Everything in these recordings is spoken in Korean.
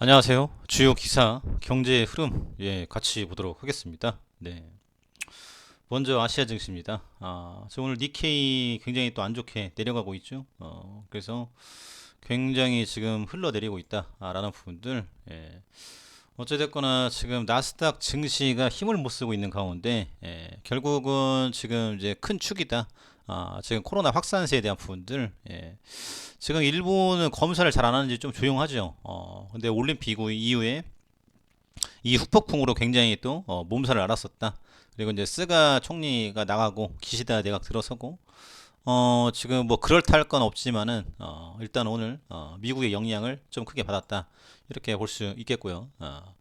안녕하세요. 주요 기사 경제의 흐름 예 같이 보도록 하겠습니다. 네. 먼저 아시아 증시입니다. 아, 저 오늘 니케이 굉장히 또 안 좋게 내려가고 있죠. 어, 그래서 굉장히 지금 흘러내리고 있다라는 부분들. 예. 어찌됐거나 지금 나스닥 증시가 힘을 못 쓰고 있는 가운데 예, 결국은 지금 이제 큰 축이다. 아, 지금 코로나 확산세에 대한 부분들. 예. 지금 일본은 검사를 잘 안 하는지 좀 조용하죠. 어, 근데 올림픽 이후- 이후에 이 후폭풍으로 굉장히 또 어, 몸살을 앓았었다. 그리고 이제 스가 총리가 나가고 기시다 내각 들어서고 어, 지금 뭐 그럴듯할 건 없지만은 어, 일단 오늘 어, 미국의 영향을 좀 크게 받았다. 이렇게 볼 수 있겠고요. 어,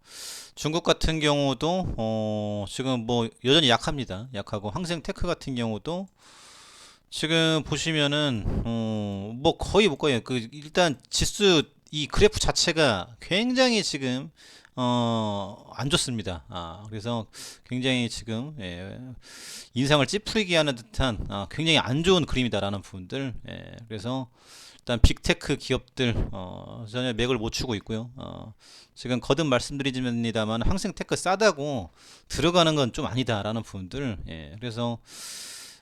중국 같은 경우도 어, 지금 뭐 여전히 약합니다. 약하고 항생 테크 같은 경우도 지금 보시면은 어, 뭐 거의 못 거의 그 일단 지수 이 그래프 자체가 굉장히 지금 어, 안 좋습니다. 아, 그래서 굉장히 지금 예, 인상을 찌푸리게 하는 듯한 아, 굉장히 안 좋은 그림이다라는 부분들. 예, 그래서 일단 빅테크 기업들 어, 전혀 맥을 못 추고 있고요. 어, 지금 거듭 말씀드리지만입니다만 항생테크 싸다고 들어가는 건 좀 아니다라는 부분들. 예, 그래서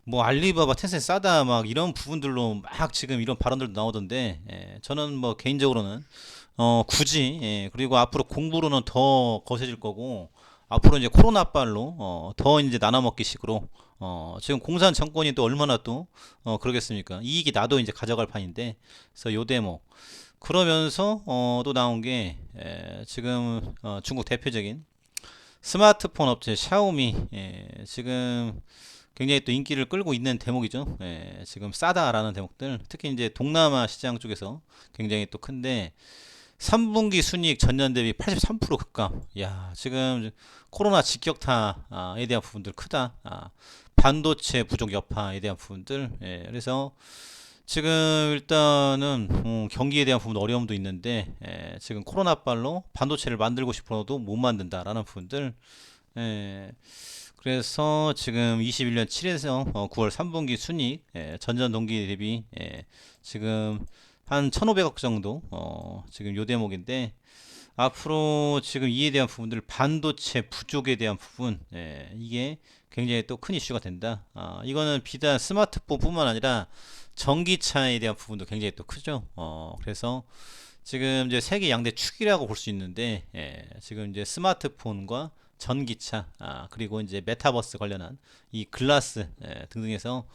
뭐 알리바바 텐센 싸다 막 이런 부분들로 막 지금 이런 발언들도 나오던데 예, 저는 뭐 개인적으로는 어 굳이 예, 그리고 앞으로 공부로는 더 거세질 거고 앞으로 이제 코로나 빨로 어, 더 이제 나눠 먹기 식으로 어, 지금 공산 정권이 또 얼마나 또 어, 그러겠습니까? 이익이 나도 이제 가져갈 판인데 그래서 요 대목. 그러면서 어, 또 나온 게 에, 지금 어, 중국 대표적인 스마트폰 업체 샤오미 예, 지금 굉장히 또 인기를 끌고 있는 대목이죠. 예, 지금 싸다라는 대목들, 특히 이제 동남아 시장 쪽에서 굉장히 또 큰데 3분기 순이익 전년 대비 83% 급감. 야, 지금 코로나 직격타에 대한 부분들 크다. 아, 반도체 부족 여파에 대한 부분들. 예, 그래서 지금 일단은 음, 경기에 대한 부분 어려움도 있는데 예, 지금 코로나 빨로 반도체를 만들고 싶어도 못 만든다라는 부분들. 예, 그래서 지금 21년 7에서 9월 3분기 순이익 예, 전년 동기 대비 예, 지금 한 1,500억 정도 어, 지금 요 대목인데 앞으로 지금 이에 대한 부분들 반도체 부족에 대한 부분 예, 이게 굉장히 또 큰 이슈가 된다. 아, 이거는 비단 스마트폰뿐만 아니라 전기차에 대한 부분도 굉장히 또 크죠. 어, 그래서 지금 이제 세계 양대 축이라고 볼 수 있는데 예, 지금 이제 스마트폰과 전기차 아, 그리고 이제 메타버스 관련한 이 글라스 예, 등등해서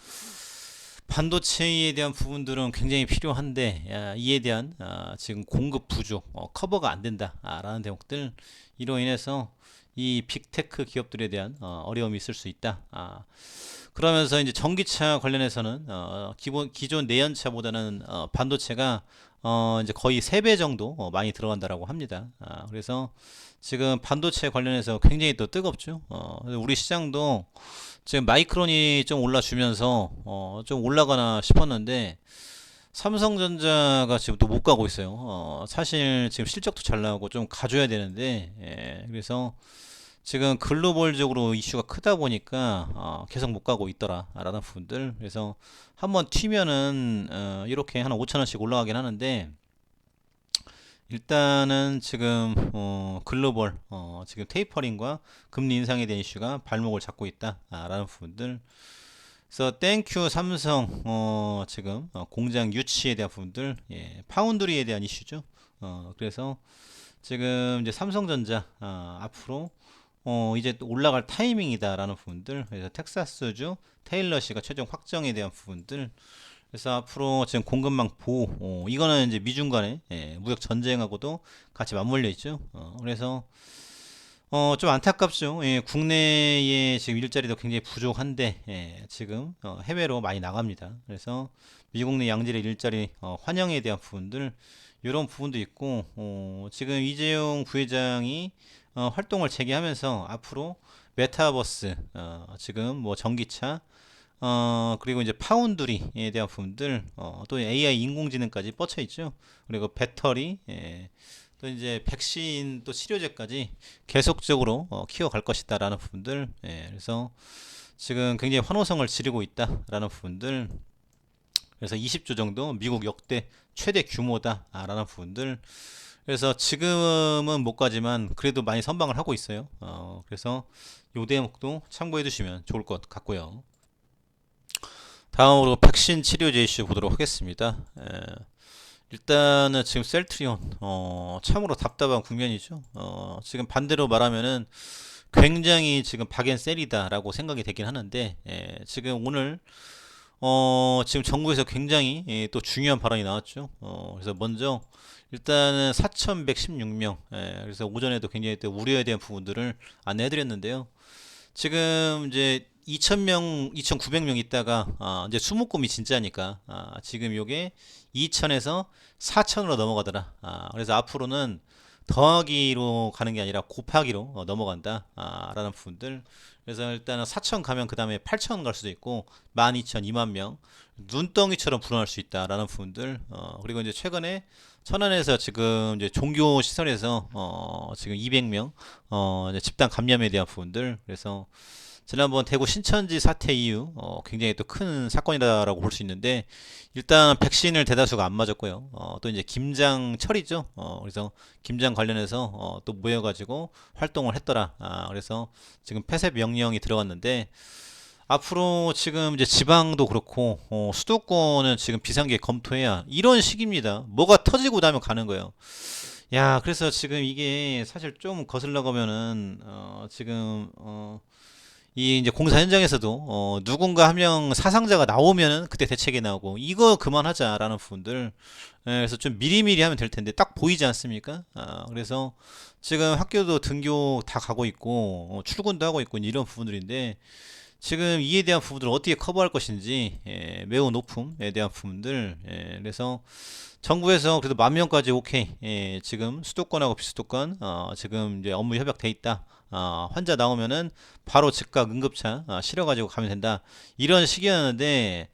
반도체에 대한 부분들은 굉장히 필요한데 야, 이에 대한 아, 지금 공급 부족 어, 커버가 안 된다라는 대목들 이로 인해서 이 빅테크 기업들에 대한 어, 어려움이 있을 수 있다. 아, 그러면서 이제 전기차 관련해서는 어, 기본 기존 내연차보다는 어, 반도체가 어, 이제 거의 3배 정도 어, 많이 들어간다라고 합니다. 아, 그래서 지금 반도체 관련해서 굉장히 또 뜨겁죠. 어, 우리 시장도 지금 마이크론이 좀 올라주면서 어, 좀 올라가나 싶었는데 삼성전자가 지금 또 못 가고 있어요. 어, 사실 지금 실적도 잘 나오고 좀 가져야 되는데 예, 그래서 지금 글로벌적으로 이슈가 크다 보니까 어, 계속 못 가고 있더라라는 부분들. 그래서 한번 튀면은 어, 이렇게 한 5천 원씩 올라가긴 하는데 일단은 지금 어, 글로벌 어, 지금 테이퍼링과 금리 인상에 대한 이슈가 발목을 잡고 있다라는 부분들. 그래서 땡큐 삼성 어, 지금 어, 공장 유치에 대한 부분들. 예, 파운드리에 대한 이슈죠. 어, 그래서 지금 이제 삼성전자 아, 앞으로 어, 이제 또 올라갈 타이밍이다라는 부분들 그래서 텍사스주 테일러시가 최종 확정에 대한 부분들 그래서 앞으로 지금 공급망 보호 어, 이거는 이제 미중 간의 예, 무역 전쟁하고도 같이 맞물려 있죠. 어, 그래서 어, 좀 안타깝죠. 예, 국내에 지금 일자리도 굉장히 부족한데 예, 지금 어, 해외로 많이 나갑니다. 그래서 미국 내 양질의 일자리 어, 환영에 대한 부분들 이런 부분도 있고 어, 지금 이재용 부회장이 어, 활동을 재개하면서 앞으로 메타버스 어, 지금 뭐 전기차 어, 그리고 이제 파운드리에 대한 부분들, 어, 또 AI 인공지능까지 뻗쳐 있죠. 그리고 배터리, 예, 또 이제 백신 또 치료제까지 계속적으로 어, 키워갈 것이다라는 부분들, 예, 그래서 지금 굉장히 환호성을 지르고 있다라는 부분들, 그래서 20조 정도 미국 역대 최대 규모다라는 부분들, 그래서 지금은 못 가지만 그래도 많이 선방을 하고 있어요. 어, 그래서 요 대목도 참고해 주시면 좋을 것 같고요. 다음으로 백신 치료제 이슈 보도록 하겠습니다. 에, 일단은 지금 셀트리온 어, 참으로 답답한 국면이죠. 어, 지금 반대로 말하면은 굉장히 지금 박앤셀이다라고 생각이 되긴 하는데 예, 지금 오늘 어, 지금 정부에서 굉장히 예, 또 중요한 발언이 나왔죠. 어, 그래서 먼저 일단은 4,116명. 예, 그래서 오전에도 굉장히 또 우려에 대한 부분들을 안내해드렸는데요. 지금 이제 2,000명, 2,900명 있다가 아, 이제 수목금이 진짜니까 아, 지금 요게 2,000에서 4,000으로 넘어가더라. 아, 그래서 앞으로는 더하기로 가는 게 아니라 곱하기로 어, 넘어간다. 아, 라는 부분들. 그래서 일단은 4천 가면 그 다음에 8천 갈 수도 있고 12,000, 2만 명 눈덩이처럼 불어날 수 있다라는 부분들. 어, 그리고 이제 최근에 천안에서 지금 이제 종교 시설에서 어, 지금 200명 어, 집단 감염에 대한 부분들. 그래서 지난번 대구 신천지 사태 이후 어, 굉장히 또 큰 사건이다라고 볼 수 있는데 일단 백신을 대다수가 안 맞았고요. 어, 또 이제 김장 철이죠. 어, 그래서 김장 관련해서 어, 또 모여가지고 활동을 했더라. 아, 그래서 지금 폐쇄 명령이 들어갔는데 앞으로 지금 이제 지방도 그렇고 어, 수도권은 지금 비상계 검토해야 이런 식입니다. 뭐가 터지고 나면 가는 거예요. 야, 그래서 지금 이게 사실 좀 거슬러 가면은 어, 지금 어, 이 이제 공사 현장에서도 어, 누군가 한 명 사상자가 나오면은 그때 대책이 나오고 이거 그만하자라는 부분들 예, 그래서 좀 미리미리 하면 될 텐데 딱 보이지 않습니까? 아, 그래서 지금 학교도 등교 다 가고 있고 어, 출근도 하고 있고 이런 부분들인데 지금 이에 대한 부분들을 어떻게 커버할 것인지 예, 매우 높음에 대한 부분들 예, 그래서 정부에서 그래도 만 명까지 오케이 예, 지금 수도권하고 비수도권 어, 지금 이제 업무 협약돼 있다. 어, 환자 나오면은 바로 즉각 응급차 어, 실어가지고 가면 된다. 이런 식이었는데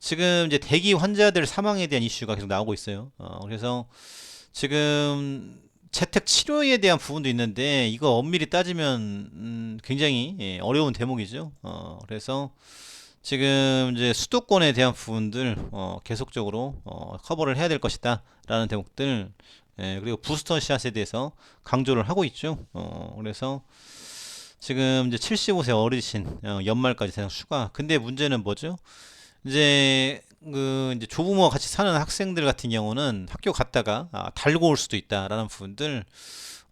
지금 이제 대기 환자들 사망에 대한 이슈가 계속 나오고 있어요. 어, 그래서 지금 재택 치료에 대한 부분도 있는데 이거 엄밀히 따지면 음, 굉장히 예, 어려운 대목이죠. 어, 그래서 지금 이제 수도권에 대한 부분들 어, 계속적으로 어, 커버를 해야 될 것이다라는 대목들 예, 그리고 부스터 샷에 대해서 강조를 하고 있죠. 어, 그래서 지금 이제 75세 어르신 어, 연말까지 대상 추가. 근데 문제는 뭐죠? 이제 그 이제 조부모와 같이 사는 학생들 같은 경우는 학교 갔다가 아, 달고 올 수도 있다라는 부분들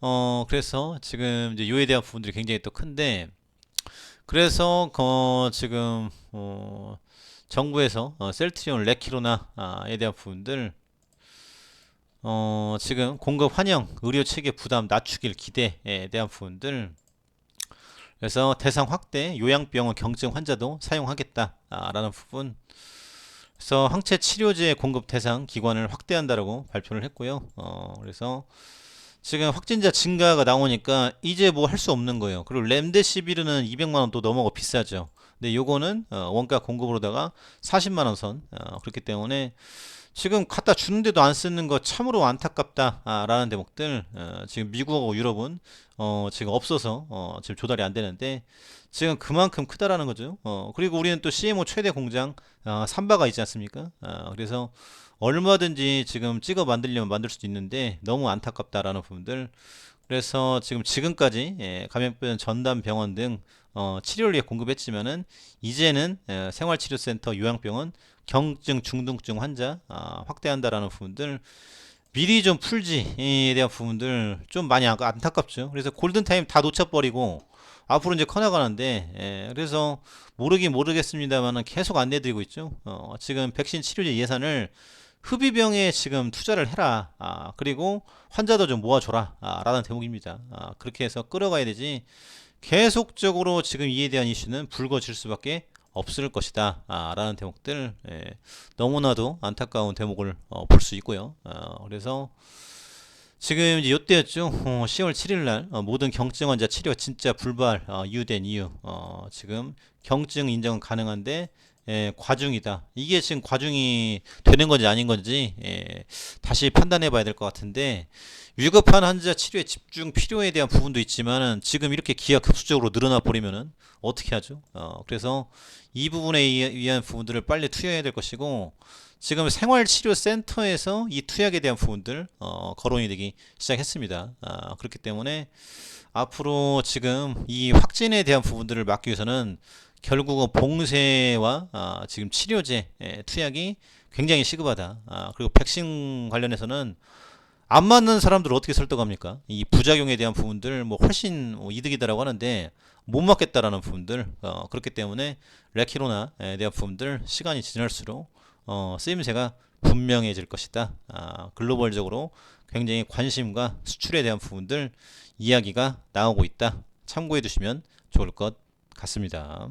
어 그래서 지금 이제 요에 대한 부분들이 굉장히 또 큰데 그래서 어 지금 어 정부에서 어, 셀트리온 레키로나에 대한 부분들 어 지금 공급 환영 의료 체계 부담 낮추길 기대에 대한 부분들 그래서 대상 확대 요양병원 경증 환자도 사용하겠다라는 부분 그래서 항체 치료제 공급 대상 기관을 확대한다라고 발표를 했고요. 어, 그래서 지금 확진자 증가가 나오니까 이제 뭐 할 수 없는 거예요. 그리고 렘데시비르는 200만 원 또 넘어가 비싸죠. 근데 요거는 어, 원가 공급으로다가 40만 원 선. 어, 그렇기 때문에 지금 갖다 주는데도 안 쓰는 거 참으로 안타깝다라는 대목들 어, 지금 미국하고 유럽은 어, 지금 없어서 어, 지금 조달이 안 되는데 지금 그만큼 크다라는 거죠. 어, 그리고 우리는 또 CMO 최대 공장 어, 삼바가 있지 않습니까? 어, 그래서 얼마든지 지금 찍어 만들려면 만들 수도 있는데 너무 안타깝다라는 부분들. 그래서 지금 지금까지 예, 감염병 전담 병원 등 어, 치료를 위해 공급했지만은 이제는 예, 생활치료센터 요양병원 경증 중등증 환자 아, 확대한다라는 부분들 미리 좀 풀지에 대한 부분들 좀 많이 안- 안타깝죠. 그래서 골든타임 다 놓쳐버리고 앞으로 이제 커나가는데 예, 그래서 모르긴 모르겠습니다만은 계속 안내드리고 있죠. 어, 지금 백신 치료제 예산을 흡입병에 지금 투자를 해라. 아, 그리고 환자도 좀 모아줘라. 아, 라는 대목입니다. 아, 그렇게 해서 끌어가야 되지. 계속적으로 지금 이에 대한 이슈는 불거질 수밖에 없을 것이다. 아, 라는 대목들 예, 너무나도 안타까운 대목을 어, 볼수 있고요. 어, 그래서 지금 이제 이때였죠. 어, 10월 7일 날 어, 모든 경증 환자 치료 진짜 불발 어, 이유된 이유. 어, 지금 경증 인정은 가능한데 예, 과중이다. 이게 지금 과중이 되는 건지 아닌 건지 예, 다시 판단해 봐야 될 것 같은데 위급한 환자 치료에 집중 필요에 대한 부분도 있지만은 지금 이렇게 기하 급수적으로 늘어나 버리면은 어떻게 하죠? 어, 그래서 이 부분에 의- 의한 부분들을 빨리 투여해야 될 것이고 지금 생활치료센터에서 이 투약에 대한 부분들 어, 거론이 되기 시작했습니다. 아, 그렇기 때문에 앞으로 지금 이 확진에 대한 부분들을 막기 위해서는 결국은 봉쇄와 아, 지금 치료제 예, 투약이 굉장히 시급하다. 아, 그리고 백신 관련해서는 안 맞는 사람들을 어떻게 설득합니까? 이 부작용에 대한 부분들 뭐 훨씬 뭐 이득이다라고 하는데 못 맞겠다라는 부분들 어, 그렇기 때문에 레키로나에 대한 부분들 시간이 지날수록 어, 쓰임새가 분명해질 것이다. 아, 글로벌적으로 굉장히 관심과 수출에 대한 부분들 이야기가 나오고 있다. 참고해 두시면 좋을 것 같습니다.